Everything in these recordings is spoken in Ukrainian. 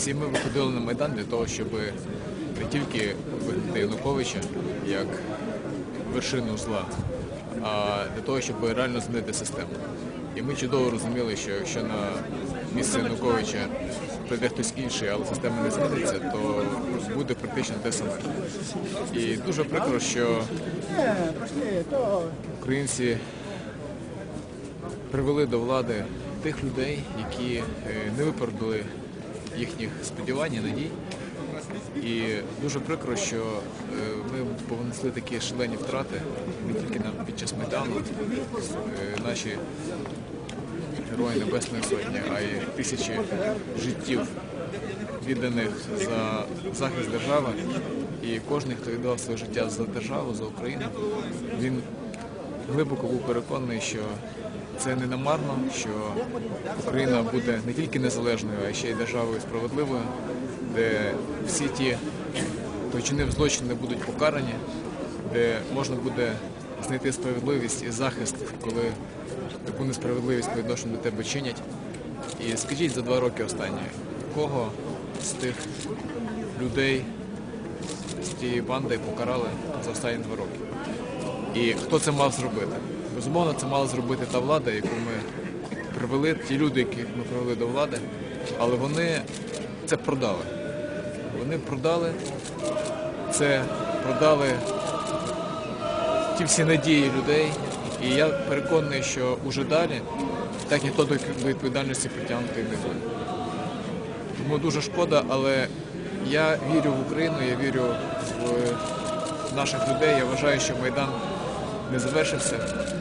Всі ми виходили на Майдан для того, щоб не тільки вигнати Януковича як вершину зла, а для того, щоб реально змінити систему. І ми чудово розуміли, що якщо на місце Януковича прийде хтось інший, але система не зміниться, то буде практично те саме. І дуже прикро, що українці привели до влади тих людей, які е, не виправдали їхніх сподівань і надій. І дуже прикро, що е, ми понесли такі шалені втрати не тільки нам під час Майдану, е, наші герої Небесної Сотні, а й тисячі життів відданих за захист держави. І кожен, хто віддав своє життя за державу, за Україну, він глибоко був переконаний, що це не намарно, що Україна буде не тільки незалежною, а ще й державою справедливою, де всі ті, хто чинив злочини, будуть покарані, де можна буде знайти справедливість і захист, коли таку несправедливість по відношенню до тебе чинять. І скажіть за два роки останні, кого з тих людей, з тієї банди покарали за останні два роки? І хто це мав зробити? Безумовно, це мала зробити та влада, яку ми привели, ті люди, яких ми привели до влади, але вони це продали. Вони продали це, продали ті всі надії людей. І я переконаний, що уже далі так ніхто до відповідальності притягнутий не буде. Тому дуже шкода, але я вірю в Україну, я вірю в наших людей. Я вважаю, що Майдан не завершився.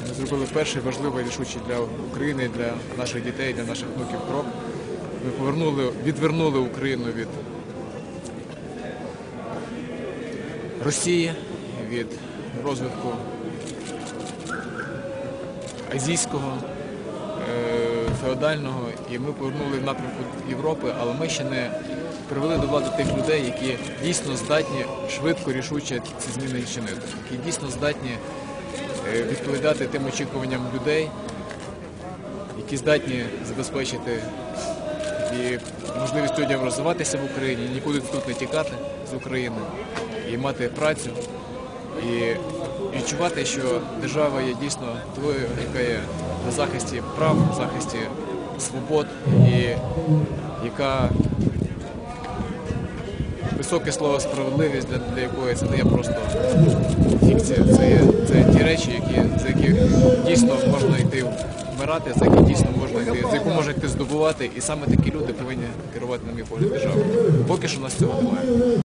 Ми зробили перший важливий рішучий для України, для наших дітей, для наших внуків крок. Ми повернули, відвернули Україну від Росії, від розвитку азійського, е, феодального, і ми повернули в напрямку Європи, але ми ще не привели до влади тих людей, які дійсно здатні швидко, рішуче ці зміни чинити, які дійсно здатні відповідати тим очікуванням людей, які здатні забезпечити і можливість людям розвиватися в Україні, нікуди тут не тікати з України і мати працю. І відчувати, що держава є дійсно тою, яка є на захисті прав, на захисті свобод, і яка високе слово справедливість, для, для якої це не є просто фікція. Це є це ті речі, які, за які дійсно можна йти вмирати, за які дійсно можна йти, за яку можна йти здобувати. І саме такі люди повинні керувати, на мій держави. Поки що у нас цього немає.